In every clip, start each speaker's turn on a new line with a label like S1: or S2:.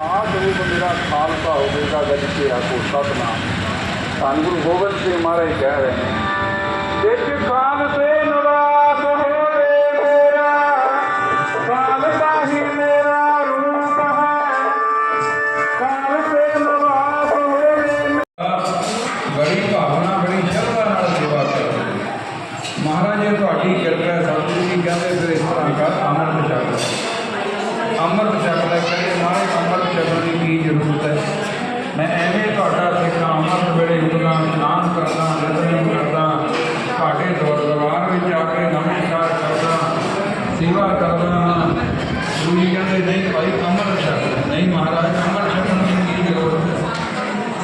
S1: ਆਹ ਸਰੂਪ ਮੇਰਾ ਖਾਲਸਾ ਹੋਵੇਗਾ ਗੱਜ ਕੇ ਆਖੋ ਸਤਨਾਮ। ਧੰਨ ਗੁਰੂ ਗੋਬਿੰਦ ਸਿੰਘ ਮਹਾਰਾਜ ਕਹਿ ਰਹੇ ਨੇ, ਇੱਕ ਖਾਲਸੇ
S2: ਤੁਹਾਡਾ ਅੰਮ੍ਰਿਤ ਵੇਲੇ ਉੱਠਦਾ ਇਸ਼ਨਾਨ ਕਰਦਾ ਨਿਤਨੇਮ ਕਰਦਾ, ਤੁਹਾਡੇ ਦੌਰ ਦਰਬਾਰ ਵਿੱਚ ਆ ਕੇ ਨਮਸਕਾਰ ਕਰਦਾ, ਸੇਵਾ ਕਰਦਾ। ਗੁਰੂ ਜੀ ਕਹਿੰਦੇ, ਨਹੀਂ ਭਾਈ, ਅਮਰ ਛੱਡ ਨਹੀਂ ਮਹਾਰਾਜ ਅੰਮ੍ਰਿਤ ਛੱਡਣ ਦੀ ਕੀ ਜ਼ਰੂਰਤ ਹੈ?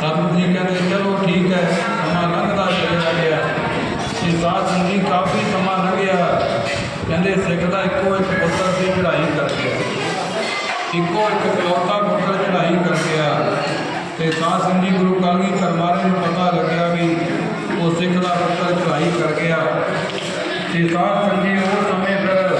S2: ਸਤਿਗੁਰੂ ਜੀ ਕਹਿੰਦੇ, ਚਲੋ ਠੀਕ ਹੈ, ਸਮਾਂ ਲੰਘਦਾ ਚਲਿਆ ਗਿਆ। ਤੇ ਸਾਧ ਸੰਗੀ ਕਾਫੀ ਸਮਾਂ ਲੰਘਿਆ। ਕਹਿੰਦੇ, ਸਿੱਖ ਦਾ ਇੱਕੋ ਇੱਕ ਪੁੱਤਰ ਸੀ, ਚੜ੍ਹਾਈ ਕਰ ਗਿਆ। ਇੱਕੋ ਇੱਕ ਇਕਲੌਤਾ ਪੁੱਤਰ ਚੜਾਈ ਕਰ ਗਿਆ। ਤੇ ਸਾਧ ਸੰਗੀ ਗੁਰੂ ਕਾਲਗੀ ਕਰਮਾਰੇ ਨੂੰ ਪਤਾ ਲੱਗਿਆ ਵੀ ਉਹ ਸਿੱਖ ਦਾ ਪੁੱਤਰ ਚੜ੍ਹਾਈ ਕਰ ਗਿਆ। ਤੇ ਸਾਧ ਸੰਗੀ ਉਹ ਸਮੇਂ ਫਿਰ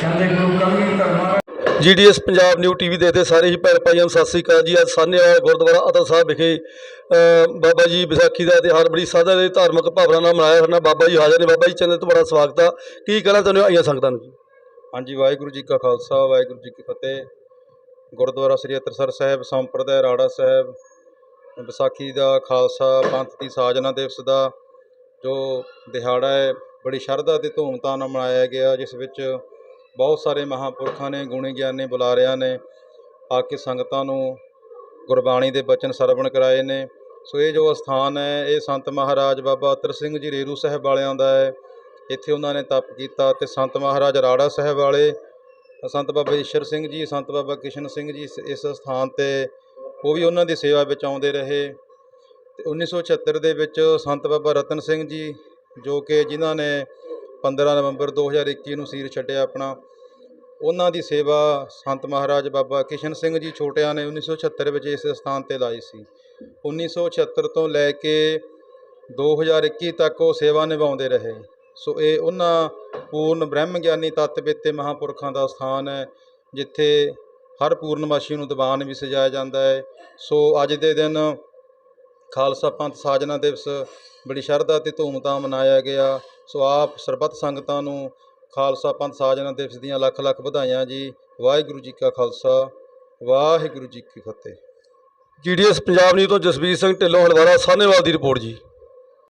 S2: ਕਹਿੰਦੇ ਗੁਰੂ ਕਾਲਗੀ ਕਰਮਾਰੇ
S3: ਜੀਡੀਐਸ ਪੰਜਾਬ ਨਿਊ ਟੀਵੀ ਦੇਖਦੇ ਸਾਰੇ ਹੀ ਭੈਣ ਭਾਈਆਂ ਨੂੰ ਸਤਿ ਸ੍ਰੀ ਅਕਾਲ ਜੀ। ਅੱਜ ਸਾਨੇਵਾਲ ਗੁਰਦੁਆਰਾ ਅਤਰ ਸਾਹਿਬ ਵਿਖੇ ਅ, ਬਾਬਾ ਜੀ ਵਿਸਾਖੀ ਦਾ ਤਿਉਹਾਰ ਬੜੀ ਸਾਦਾ ਦੇ ਧਾਰਮਿਕ ਭਾਵਨਾ ਨਾਲ ਮਨਾਇਆ ਕਰਨਾ ਬਾਬਾ ਜੀ ਹਾਜ਼ਰ ਨੇ। ਬਾਬਾ ਜੀ ਚੈਨਲ ਤੋਂ ਬੜਾ ਸਵਾਗਤ ਆ। ਕੀ ਕਹਿਣਾ ਚਾਹੁੰਦੇ ਹੋ ਆਈਆਂ ਸੰਗਤਾਂ ਨੂੰ ਜੀ?
S4: ਹਾਂਜੀ ਵਾਹਿਗੁਰੂ ਜੀ ਕਾ ਖਾਲਸਾ ਵਾਹਿਗੁਰੂ ਜੀ ਕੀ ਫਤਿਹ। ਗੁਰਦੁਆਰਾ ਸ੍ਰੀ ਅੰਮ੍ਰਿਤਸਰ ਸਾਹਿਬ, ਸੰਪਰਦਾਇ ਰਾੜਾ ਸਾਹਿਬ, ਵਿਸਾਖੀ ਦਾ ਖਾਲਸਾ, ਪੰਥ ਦੀ ਸਾਜਨਾ ਦਿਵਸ ਦਾ ਜੋ ਦਿਹਾੜਾ ਹੈ, ਬੜੀ ਸ਼ਰਧਾ ਤੇ ਧੂਮਧਾਮ ਨਾਲ ਮਨਾਇਆ ਗਿਆ, ਜਿਸ ਵਿੱਚ ਬਹੁਤ ਸਾਰੇ ਮਹਾਂਪੁਰਖਾਂ ਨੇ ਗੁਣੀ ਗਿਆਨੀ ਬੁਲਾਰਿਆਂ ਨੇ ਆ ਕੇ ਸੰਗਤਾਂ ਨੂੰ ਗੁਰਬਾਣੀ ਦੇ ਬਚਨ ਸਰਵਣ ਕਰਾਏ ਨੇ। ਸੋ ਇਹ ਜੋ ਅਸਥਾਨ ਹੈ, ਇਹ ਸੰਤ ਮਹਾਰਾਜ ਬਾਬਾ ਅਤਰ ਸਿੰਘ ਜੀ ਰੇਰੂ ਸਾਹਿਬ ਵਾਲਿਆਂ ਦਾ ਹੈ। ਇੱਥੇ ਉਹਨਾਂ ਨੇ ਤਪ ਕੀਤਾ ਤੇ ਸੰਤ ਮਹਾਰਾਜ ਰਾੜਾ ਸਾਹਿਬ ਵਾਲੇ ਸੰਤ ਬਾਬਾ ਈਸ਼ਰ ਸਿੰਘ ਜੀ, ਸੰਤ ਬਾਬਾ ਕਿਸ਼ਨ ਸਿੰਘ ਜੀ ਇਸ- ਇਸ ਸਥਾਨ ਤੇ ਉਹ ਵੀ ਉਹਨਾਂ ਦੀ ਸੇਵਾ ਵਿੱਚ ਆਉਂਦੇ ਰਹੇ। ਤੇ 1976 ਦੇ ਵਿੱਚ ਸੰਤ ਬਾਬਾ ਰਤਨ ਸਿੰਘ ਜੀ, ਜੋ ਕਿ ਜਿਨ੍ਹਾਂ ਨੇ 15 ਨਵੰਬਰ 2021 ਨੂੰ ਸੀਰ ਛੱਡਿਆ ਆਪਣਾ, ਉਹਨਾਂ ਦੀ ਸੇਵਾ ਸੰਤ ਮਹਾਰਾਜ ਬਾਬਾ ਕਿਸ਼ਨ ਸਿੰਘ ਜੀ ਛੋਟਿਆਂ ਨੇ 1976 ਵਿੱਚ ਇਸ ਸਥਾਨ ਤੇ ਲਾਈ ਸੀ। 1976 ਤੋਂ ਲੈ ਕੇ 2021 ਤੱਕ ਉਹ ਸੇਵਾ ਨਿਭਾਉਂਦੇ ਰਹੇ। ਸੋ ਇਹ ਉਹਨਾਂ ਪੂਰਨ ਬ੍ਰਹਮ ਗਿਆਨੀ ਤਤਵਿੱਤੇ ਮਹਾਂਪੁਰਖਾਂ ਦਾ ਸਥਾਨ ਹੈ, ਜਿੱਥੇ ਹਰ ਪੂਰਨਮਾਸ਼ੀ ਨੂੰ ਦੀਵਾਨ ਵੀ ਸਜਾਇਆ ਜਾਂਦਾ ਹੈ। ਸੋ ਅੱਜ ਦੇ ਦਿਨ ਖਾਲਸਾ ਪੰਥ ਸਾਜਨਾ ਦਿਵਸ ਬੜੀ ਸ਼ਰਧਾ ਤੇ ਧੂਮਧਾਮ ਮਨਾਇਆ ਗਿਆ। ਸੋ ਆਪ ਸਰਬੱਤ ਸੰਗਤਾਂ ਨੂੰ ਖਾਲਸਾ ਪੰਥ ਸਾਜਨਾ ਦਿਵਸ ਦੀਆਂ ਲੱਖ ਲੱਖ ਵਧਾਈਆਂ ਜੀ। ਵਾਹਿਗੁਰੂ ਜੀ ਕਾ ਖਾਲਸਾ, ਵਾਹਿਗੁਰੂ ਜੀ ਕੀ ਫਤਿਹ।
S3: ਜੀਡੀਐਸ ਪੰਜਾਬ ਨਿਊਜ਼ ਤੋਂ ਜਸਵੀਰ ਸਿੰਘ ਢਿੱਲੋਂ ਹਲਵਾਰਾ ਸਾਨੇਵਾਲ ਦੀ ਰਿਪੋਰਟ ਜੀ।